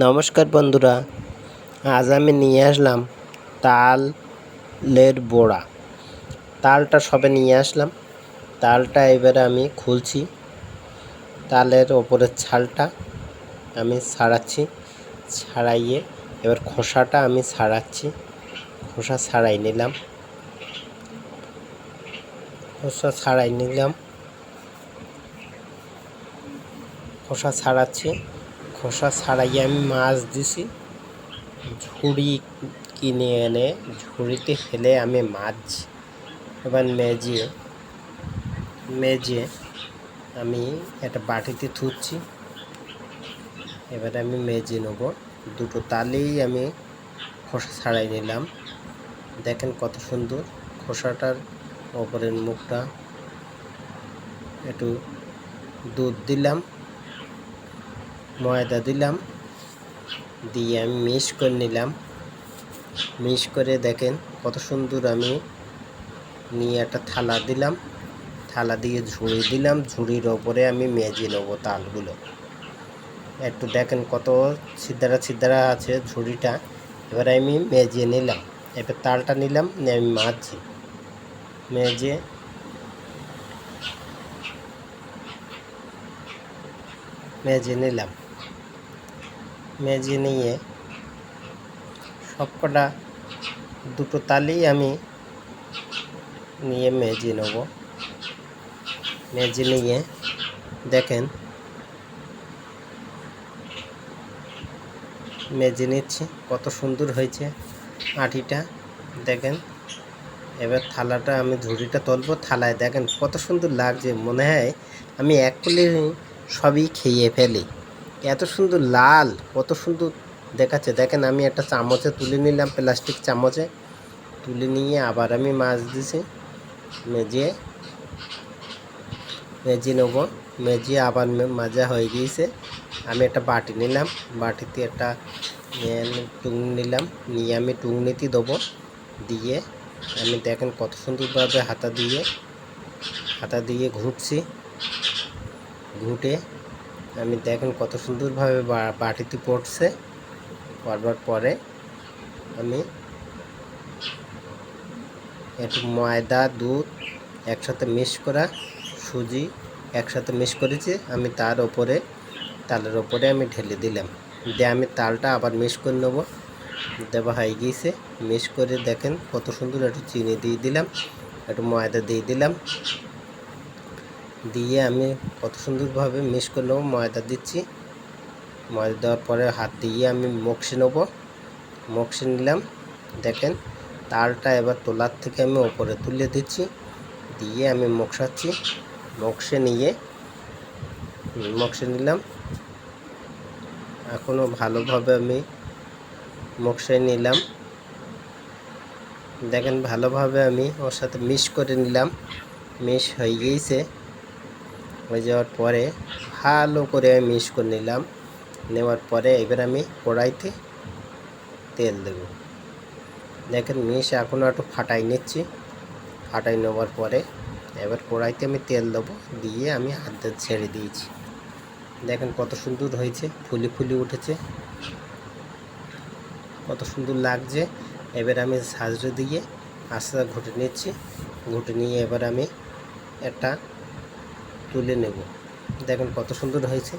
নমস্কার বন্ধুরা, আজ আমি নিয়ে আসলাম তালের বড়া। তালটা সবে নিয়ে আসলাম, তালটা এবারে আমি খুলছি। তালের ওপরের ছালটা আমি ছাড়াচ্ছি ছাড়াইয়ে এবার খোসাটা আমি ছাড়াচ্ছি খোসা ছাড়াই নিলাম। খোসা ছাড়াই নিলাম। খোসা ছাড়াচ্ছি খোসা ছাড়াইয়ে আমি মাছ দিছি। ঝুড়ি কিনে এনে, ঝুড়িতে ফেলে আমি মাছ, এবার মেজিয়ে মেজে আমি একটা বাটিতে থুচ্ছি। এবার আমি মেজে নেব। দুটো তালেই আমি খোসা ছাড়াই নিলাম। দেখেন কত সুন্দর খোসাটার ওপরের মুখটা। একটু দুধ দিলাম। ময়দা দিলাম, দিয়ে আমি মিক্স করে নিলাম। মিক্স করে দেখেন কত সুন্দর আমি নিয়ে একটা থালা দিলাম। থালা দিয়ে ঝুড়ি দিলাম, ঝুড়ির ওপরে আমি মেজে নেব তালগুলো। একটু দেখেন কত ছিদ্দারা ছিদ্রা আছে ঝুড়িটা। এবার আমি মেজে নিলাম এবার তালটা নিলাম, নিয়ে আমি মাঝছি মেজে মেজে নিলাম। মেজে নিয়ে সবকটা দুটো তালি আমি নিয়ে মেজে নেব। মেজে নিয়ে দেখেন। মেজে নিচ্ছি, কত সুন্দর হয়েছে আটিটা, দেখেন। এবার থালাটা আমি ঝুড়িটা তুলবো থালায়, দেখেন কত সুন্দর লাগছে, মনে হয় আমি এক কুলি সবই খেয়ে ফেলি। এত সুন্দর লাল, কত সুন্দর দেখাচ্ছে। দেখেন আমি একটা চামচে তুলে নিলাম, প্লাস্টিক চামচে। তুলে নিয়ে আবার আমি মাছ দিছি, মেজে মেজে নেব, মেজে আবার মাজা হয়ে গিয়েছে। আমি একটা বাটি নিলাম, বাটিতে একটা টুংনি নিলাম, নিয়ে আমি টুংনিতে দেবো, দিয়ে আমি দেখেন কত সুন্দরভাবে হাতা দিয়ে হাতা দিয়ে ঘুরছি ঘুটে আমি দেখেন কত সুন্দরভাবে বাটিতে পড়ছে। পড়বার পরে আমি একটু ময়দা, দুধ একসাথে মিক্স করা সুজি একসাথে মিক্স করেছি। আমি তার ওপরে, তালের ওপরে আমি ঢেলে দিলাম। দিয়ে আমি তালটা আবার মিক্স করে নেব। দেওয়া হয়ে গিয়েছে। মিক্স করে দেখেন কত সুন্দর একটু চিনি দিয়ে দিলাম, একটু ময়দা দিয়ে দিলাম। দিয়ে আমি কত সুন্দরভাবে মিক্স করে নেব, ময়দা দিচ্ছি। ময়দা দেওয়ার পরে হাত দিয়ে আমি মকসে নেব। মকসে নিলাম, দেখেন তালটা এবার তোলার থেকে আমি ওপরে তুলে দিচ্ছি, দিয়ে আমি মকসাচ্ছি মকসে নিয়ে, মকসে নিলাম। এখনও ভালোভাবে আমি মকসে নিলাম। দেখেন ভালোভাবে আমি ওর সাথে মিক্স করে নিলাম। মিক্স হয়ে গিয়েছে। হয়ে যাওয়ার পরে ভালো করে আমি মিক্স করে নিলাম। নেওয়ার পরে এবার আমি কড়াইতে তেল দেব। দেখেন মিশ এখনও একটু ফাটাই নিচ্ছি। ফাটাই নেওয়ার পরে এবার কড়াইতে আমি তেল দেবো, দিয়ে আমি হাত দিয়ে ছেড়ে দিয়েছি। দেখেন কত সুন্দর হয়েছে, ফুলি ফুলি উঠেছে। কত সুন্দর লাগছে। এবার আমি সাজরে দিয়ে আস্তে আস্তে ঘুটে নিচ্ছি। ঘুটে নিয়ে এবার আমি একটা তুলে নেব। দেখেন কত সুন্দর হয়েছে।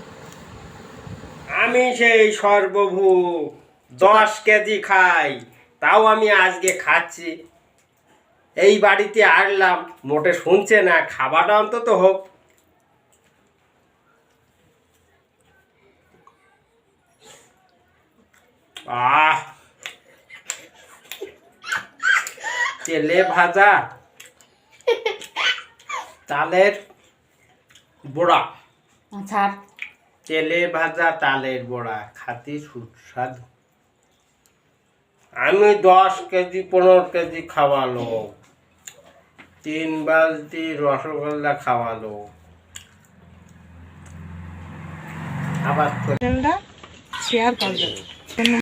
আমি সেই সর্বভূ দশ কেজি খাই, তাও আমি আজকে খাচ্ছি। এই বাড়িতে আসলাম, মোটে শুনছে না, খাবারটা অন্তত হোক। আহ! তেলে ভাজা। তালের বড়া। আচ্ছা। তেলে ভাজা তালের বড়া খাতি সুস্বাদু। আমি দশ কেজি পনেরো কেজি খাওয়ালো। তিন বালতি রসগোল্লা খাওয়ালো। আবার শেয়ার করবেন